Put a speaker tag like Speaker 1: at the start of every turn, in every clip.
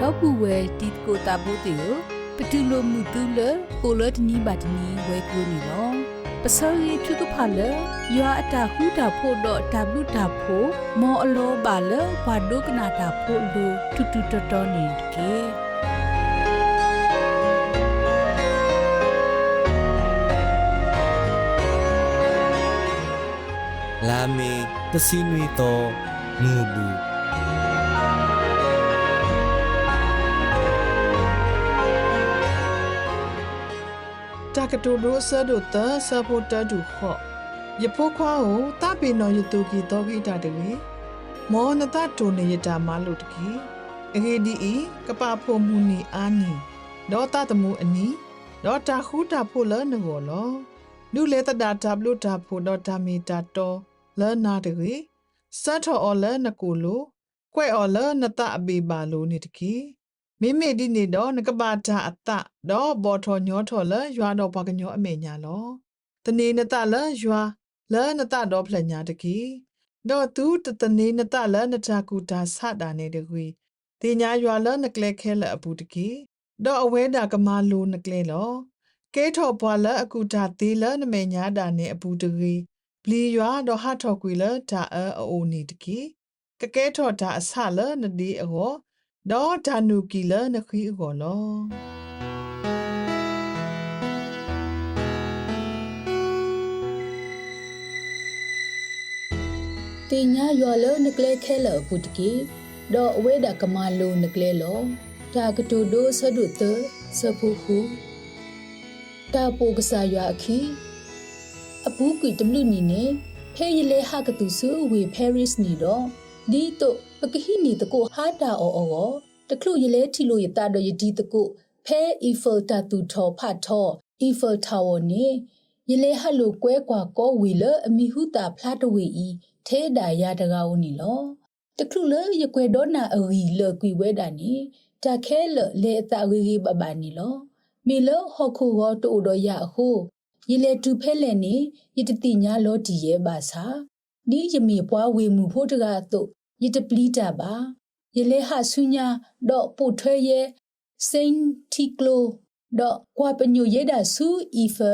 Speaker 1: တော့ပူဝဲတီကိုတာဘိုတေယပတူလိုမှုတူလကိုလတနီဘတ်နီဝဲကလိုနီလောပစောရီထုကဖာလယောအတာဟူတာဖို့တော့တဘလူတာဖို့မောအလောပါလဘာဒုကနာတာဖို့လူတူတူတော်တော်နေကေ
Speaker 2: လာမေတစီနွေတော်ငူဘူး
Speaker 3: တာကတိုလိုဆဒိုတဆပိုတဒူခော့ယဖိုခွာကိုတပေနော်ယတုကီတော့ဂိတာတကေမောနတတိုနေယတာမလို့တကေအဂေဒီဤကပဖို့မှုနီအာနီဒေါ်တာတမှုအနီဒေါ်တာခူတာဖို့လနကောလောနုလေတတာတဘလုတာဖို့ဒေါ်တာမီတာတော်လနာတကေစတ်ထော်အော်လနကိုလိုကွဲ့အော်လနတအဘေပါလိုနေတကေ မိမိဒီနေတော့ငကပါတာအတတော့ဘော်ထော်ညောထော်လရွာတော့ဘကညောအမေညာလောတနေနတလရွာလဲနတတော့ဖလညာတကီတော့သူတတနေနတလနတာကူတာဆတာနေတကွေတင်ညာရွာလနကလဲခဲလအပူတကီတော့အဝဲတာကမာလိုနကလဲလောကဲထော်ဘွာလအကူတာသေးလနမေညာတာနေအပူတကီဘလီရွာတော့ဟထော်ကွေလတာအအိုနေတကီကကဲထော်တာအဆလနဒီအော တော့ဓာနုကီလနခီအောလော
Speaker 1: တင်ညာယောလနကလေခဲလပုတကေဒေါ်အဝဲဒါကမာလိုနကလေလောတာကတူဒိုဆဒုတဆဖူဟုတာပိုကစားရွာအခီအပူကွီတမလူနီနေဖဲရလေဟာကတူဆူဝေပဲရစ်နီတော့ဒီတော့ ပကဟီနီတကိုဟာတာအောအောတခလူရလေထီလိုရတာတော့ယဒီတကိုဖဲအီဖယ်တာတူထောဖတ်ထောအီဖယ်တာဝနေယလေဟလိုကွဲကွာကောဝီလအမီဟုတာဖလာတဝီဤထဲဒါရတကာဦးနီလောတခုလေရကွေဒေါနာအဝီလကွီဝဲတာနီတခဲလလေအတာဝီရီပပနီလောမီလဟခုဟောတူတော့ရဟုယလေတူဖဲလေနီယတတိညာလောဒီရဲ့ပါစာဒီယမီပွားဝေမှုဖို့တကားတို့ ယတပလီတာပါယလေဟဆုညာတော့ပုထွဲရဲ့စိန်တီကလိုတော့ကွာပညိုရဲတာဆူအီဖာ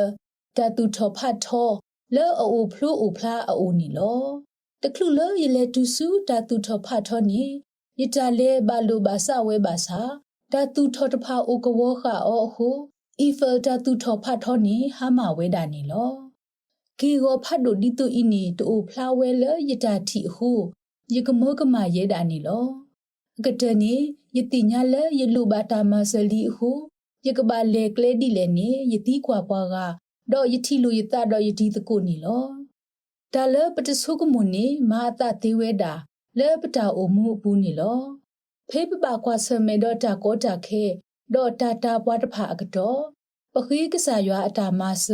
Speaker 1: တတူထောဖတ်ထောလောအိုဖလိုအိုဖလာအိုနီလောတခလူလောရလေတူစုတတူထောဖတ်ထောနီယတလေဘလိုဘာဆဝဲဘာစာတတူထောတဖာအိုကဝခအောဟုအီဖာတတူထောဖတ်ထောနီဟာမဝဲတာနီလောကီကိုဖတ်တို့ဒီတူအင်းနီတူဖလာဝဲလယတတီဟု ယကမောကမရဲတာနီလောကတနီယတိညာလေယလူဘာတာမဆလီဟုယကဘာလေကလေဒီလေနီယတိကွာပွားကတော့ယတိလူယတတော့ယတိတကုနီလောဒါလပတဆုကမုန်နီမာတသေးဝဲတာလေပတာအိုမှုပူနီလောဖေးပပကွာဆမေတော့တာကောတာခဲတော့တာတာပွားတဖာအကတော့ပခိကဆာရွာအတာမဆ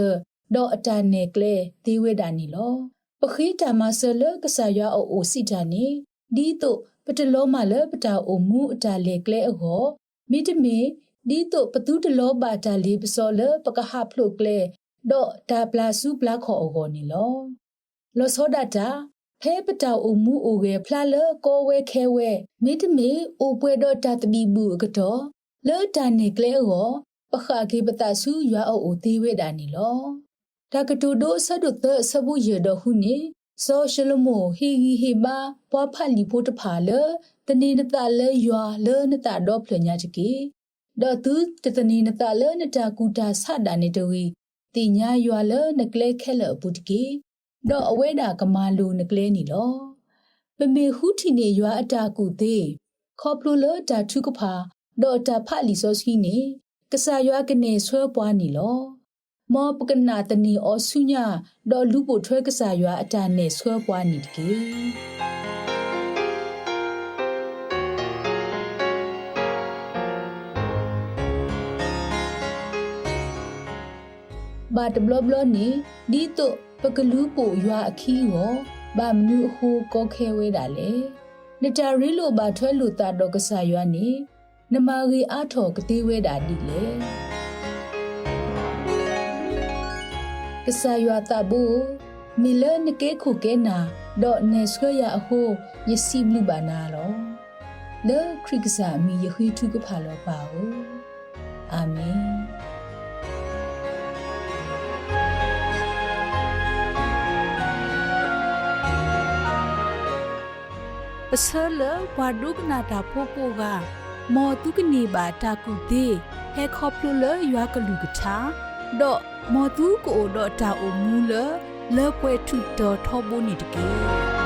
Speaker 1: တော့အတာနေကလေသေးဝဲတာနီလော ပခိတာမဆလကဆာရွာအိုအိုစီတာနီဒီတော့ပတလောမလပတာအိုမှုအတာလေကလေအဟောမိတမီဒီတော့ပတူတလောပါတာလေးပစောလပကဟဖလုကလေတော့ဒါပလာစုပလာခေါ်အော်နီလောလောစောဒတာဖဲပတောက်အမှုအိုဝဲဖလာလကောဝဲခဲဝဲမိတမေအိုပွဲတော့တတပီဘူးကတော့လောတာနေကလဲရောပခါကေပတဆူရွာအိုသေးဝဲတာနီလော ဒါကတူဒိုဆဒုတဆဘူးရတော့ဟုနေစောရှလမိုဟီဟီဟီဘာပွားဖတ်လီဖို့တဖာလတနေနတလဲရွာလဲနတတော့ဖလညာချကေဒေါ်သူတတနေနတလဲနတကူတာဆတာနေတဝီတင်ညာရွာလနကလဲခဲလပုတကေဒေါ်အဝဲတာကမာလူနကလဲနီလောပမေဟုတီနေရွာအတာကူသေးခေါပလိုလတာထုကဖာဒေါ်တာဖလီစောစကီနေကဆာရွာကနေဆွဲပွားနီလော မောပကနာတနီအောဆုညာဒေါ်လူပိုထွဲကဆာရွာအတာနဲ့ဆွဲပွားနီတကေဘာတဘလဘလနီဒီတော့ပကလူးပိုရွာအခီးရောဘာမနုဟိုကောခဲဝဲတာလေနတရီလိုဘာထွဲလူတာတော့ကဆာရွာနေနမဂီအားထော်ကတိဝဲတာဒီလေ ကဆာရွာတာဘူမီလနကေခုကေနာဒေါ်နေဆွေရအဟိုယစီဘလူဘာနာလော
Speaker 4: လေခရိကစာမီယခိထုကဖာလောပါအိုအာမင်
Speaker 1: ပစလဝါဒုကနာတာဖိုပိုကမော်တုကနေပါတာကုသေးဟဲခေါပလိုလရွာကလူကချာ ဒေါ်မော်တူကိုဒေါ်တာအိုမူလလေပွဲထုတော်ထောဘိုနေတကေ